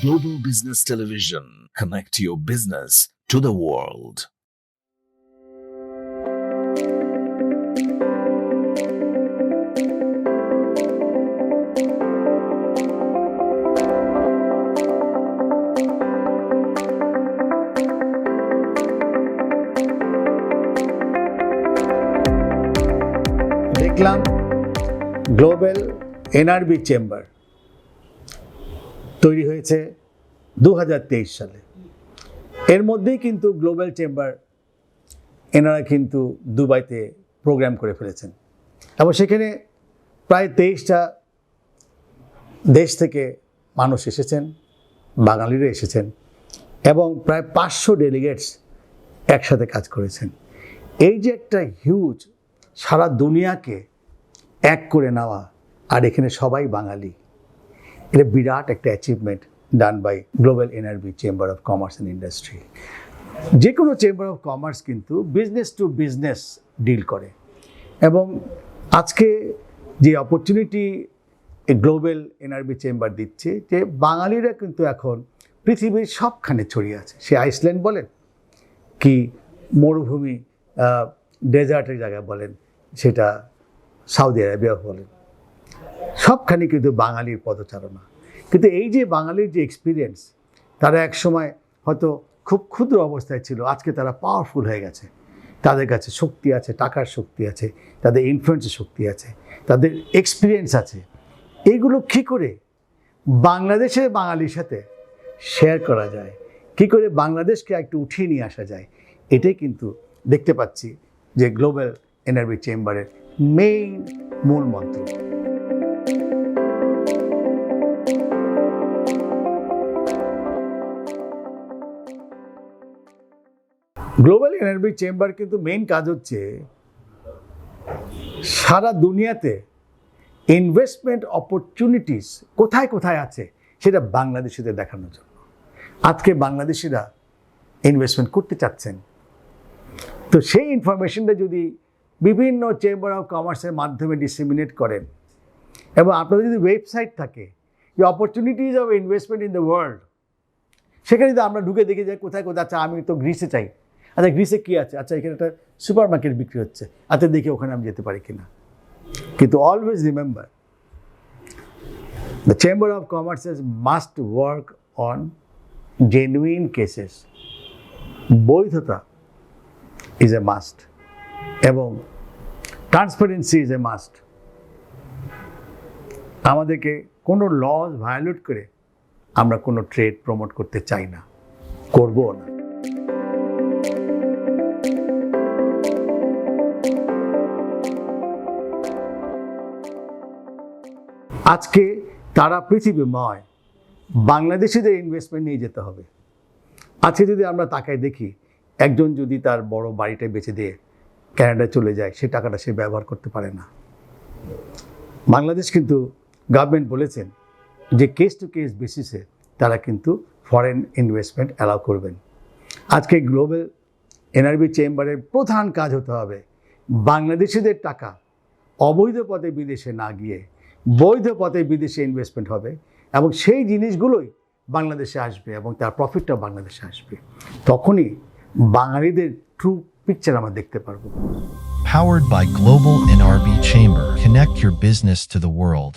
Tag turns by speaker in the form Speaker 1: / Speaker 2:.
Speaker 1: Global Business Television. Connect your business to the world.
Speaker 2: দেখলাম global NRB chamber তৈরি হয়েছে দু হাজার তেইশ সালে। এর মধ্যেই কিন্তু গ্লোবাল চেম্বার এনারা কিন্তু দুবাইতে প্রোগ্রাম করে ফেলেছেন। এবং সেখানে প্রায় তেইশটা দেশ থেকে মানুষ এসেছেন, বাঙালিরা এসেছেন এবং প্রায় পাঁচশো ডেলিগেটস একসাথে কাজ করেছেন। এই যে একটা হিউজ সারা দুনিয়াকে এক করে নেওয়া, আর এখানে সবাই বাঙালি। এটা বিরাট একটা achievement done by global NRB chamber of commerce and industry যে কোনো চেম্বার অফ কমার্স কিন্তু বিজনেস টু বিজনেস ডিল করে। এবং আজকে যে অপরচুনিটি গ্লোবাল এনআরবি চেম্বার দিচ্ছে, যে বাঙালিরা কিন্তু এখন পৃথিবীর সবখানে ছড়িয়ে আছে। সে আইসল্যান্ড বলেন কি মরুভূমি ডেজার্টের জায়গায় বলেন, সেটা সৌদি আরবিয়া বলেন। সবখানে কিন্তু বাঙালির পদচারণা। কিন্তু এই যে বাঙালির যে এক্সপিরিয়েন্স তারা এক সময় হয়তো খুব ক্ষুদ্র অবস্থায় ছিল, আজকে তারা পাওয়ারফুল হয়ে গেছে। তাদের কাছে শক্তি আছে, টাকার শক্তি আছে, তাদের ইনফ্লুয়েন্সের শক্তি আছে, তাদের এক্সপিরিয়েন্স আছে। এগুলো কী করে বাংলাদেশের বাঙালির সাথে শেয়ার করা যায়? কী করে বাংলাদেশকে একটু উঠিয়ে নিয়ে আসা যায়? এটাই কিন্তু দেখতে পাচ্ছি যে গ্লোবাল এনার্জি চেম্বারের মেইন মূল মন্ত্র। গ্লোবাল এনার্জি চেম্বার কিন্তু মেইন কাজ হচ্ছে সারা দুনিয়াতে ইনভেস্টমেন্ট অপরচুনিটিস কোথায় কোথায় আছে সেটা বাংলাদেশিদের দেখানোর জন্য। আজকে বাংলাদেশিরা ইনভেস্টমেন্ট করতে চাচ্ছেন। তো সেই ইনফরমেশনটা যদি বিভিন্ন চেম্বার অফ কমার্সের মাধ্যমে ডিসিমিনেট করেন এবং আপনাদের যদি ওয়েবসাইট থাকে যে opportunities of investment in the world সেখানে যদি আমরা ঢুকে দেখে যাই কোথায় কোথায় আচ্ছা আমি তো গ্রিসে চাই। আচ্ছা গ্রিসে কী আছে? আচ্ছা এখানে একটা সুপার মার্কেট বিক্রি হচ্ছে। আচ্ছা দেখি ওখানে আমি যেতে পারি কিনা? কিন্তু always remember the chamber of commerces must work on genuine cases বৈধতা ইজ এ মাস্ট এবং ট্রান্সপারেন্সি ইজ এ মাস্ট আমাদেরকে কোনো লজ ভায়োলেট করে আমরা কোনো ট্রেড প্রমোট করতে চাই না করবও না। আজকে তারা পৃথিবীময়, বাংলাদেশিদের ইনভেস্টমেন্ট নিয়ে যেতে হবে। আজকে যদি আমরা তাকায় দেখি, একজন যদি তার বড় বাড়িটা বেচে দিয়ে ক্যানাডায় চলে যায়, সে টাকাটা সে ব্যবহার করতে পারে না। বাংলাদেশ কিন্তু গভর্নমেন্ট বলেছেন যে কেস টু কেস বেসিসে তারা কিন্তু ফরেন ইনভেস্টমেন্ট অ্যালাউ করবেন। আজকে গ্লোবাল এনআরবি চেম্বারের প্রধান কাজ হতে হবে, বাংলাদেশিদের টাকা অবৈধ পথে বিদেশে না গিয়ে বৈধ পথে বিদেশে ইনভেস্টমেন্ট হবে এবং সেই জিনিসগুলোই বাংলাদেশে আসবে এবং তার প্রফিটটা বাংলাদেশে আসবে তখনই বাঙালিদের ট্রু পিকচার আমরা দেখতে পারব
Speaker 3: Powered by Global NRB Chamber. Connect your business to the world.